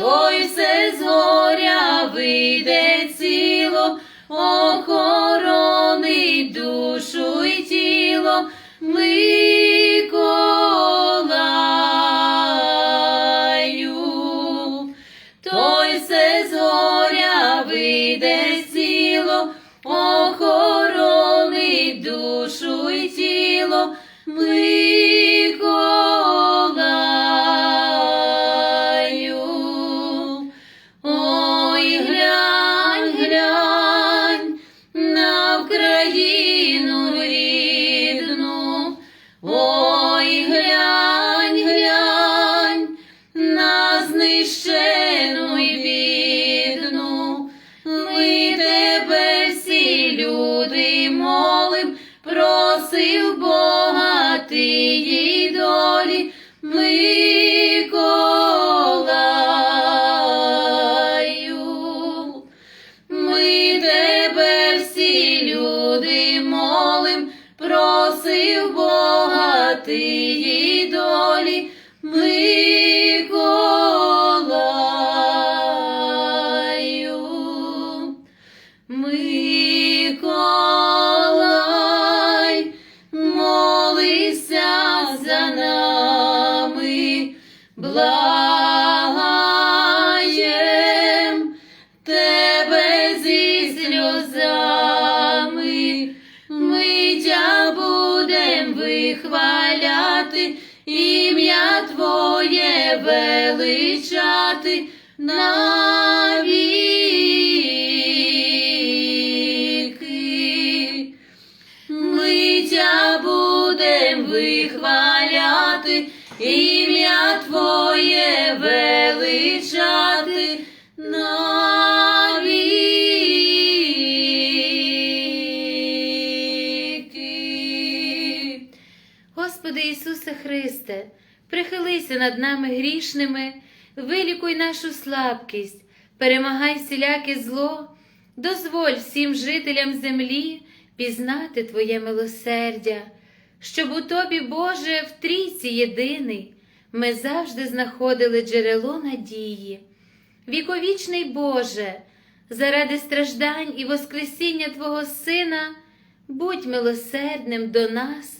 Tô Ісусе Христе, прихилися над нами грішними, вилікуй нашу слабкість, перемагай всіляке зло, дозволь всім жителям землі пізнати Твоє милосердя, щоб у Тобі, Боже, в трійці єдиний, ми завжди знаходили джерело надії. Віковічний Боже, заради страждань і Воскресіння Твого Сина, будь милосердним до нас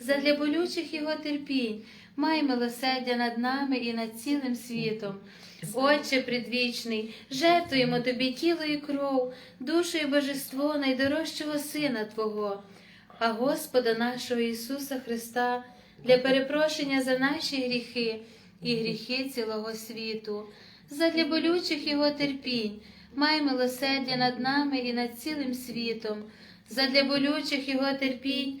задля болючих його терпінь, май милосердя над нами і над цілим світом. Отче предвічний, жертвуємо тобі тіло і кров, душу і божество найдорожчого Сина Твого а Господа нашого Ісуса Христа для перепрошення за наші гріхи і гріхи цілого світу, задля болючих Його терпінь, май милосердя над нами і над цілим світом, задля болючих Його терпінь,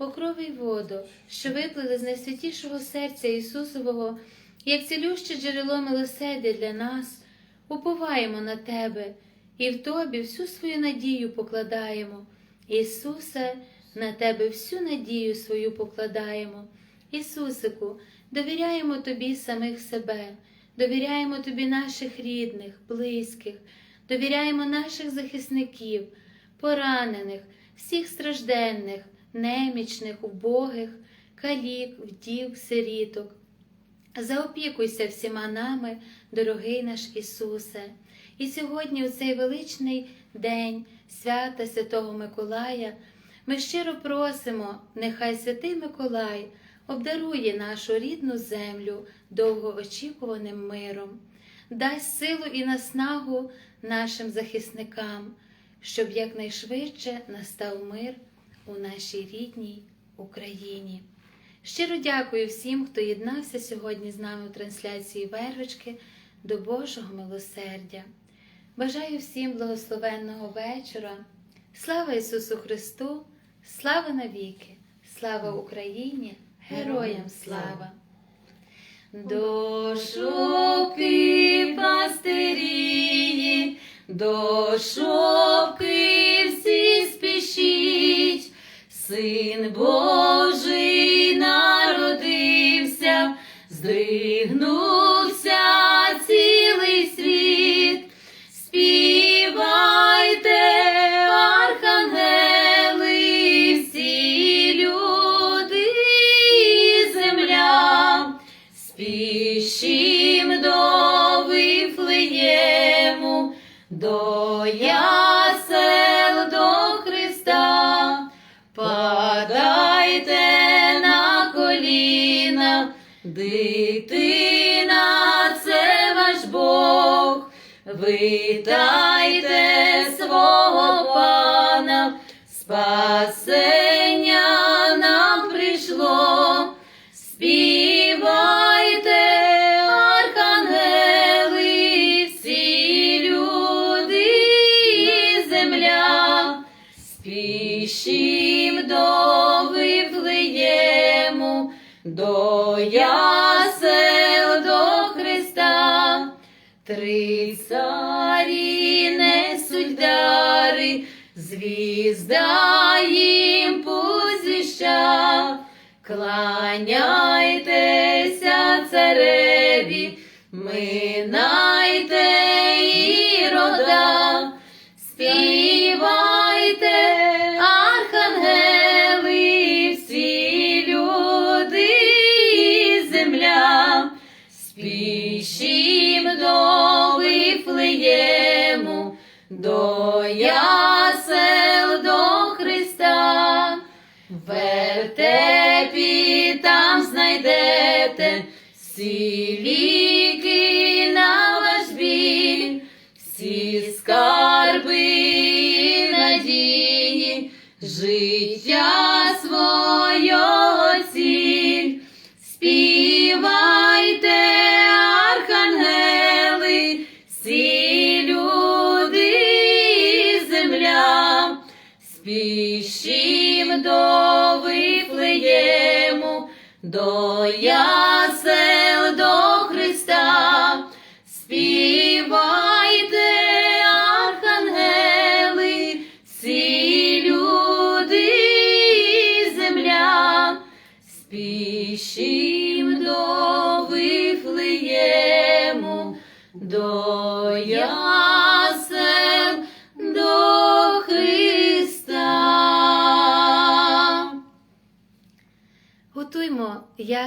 О крові й воду, що виплили з найсвятішого серця Ісусового, як цілюще джерело милосердя для нас, уповаємо на Тебе і в Тобі всю свою надію покладаємо. Ісусе, на Тебе всю надію свою покладаємо. Ісусику, довіряємо Тобі самих себе, довіряємо Тобі наших рідних, близьких, довіряємо наших захисників, поранених, всіх стражденних, немічних, убогих, калік, вдів, сиріток. Заопікуйся всіма нами, дорогий наш Ісусе. І сьогодні, у цей величний день свята Святого Миколая, ми щиро просимо, нехай святий Миколай обдарує нашу рідну землю довгоочікуваним миром, дасть силу і наснагу нашим захисникам, щоб якнайшвидше настав мир у нашій рідній Україні. Щиро дякую всім, хто єднався сьогодні з нами у трансляції Вервички до Божого милосердя. Бажаю всім благословенного вечора. Слава Ісусу Христу! Слава навіки! Слава Україні! Героям слава! До шопки пастирії, Син Божий народився, здригнувся Витайте свого пана, спасення звізда їм позвіща, кланяйтеся цареві, минайте і рода,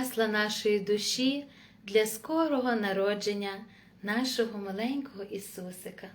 Готуймо нашої душі для скорого народження нашого маленького Ісусика.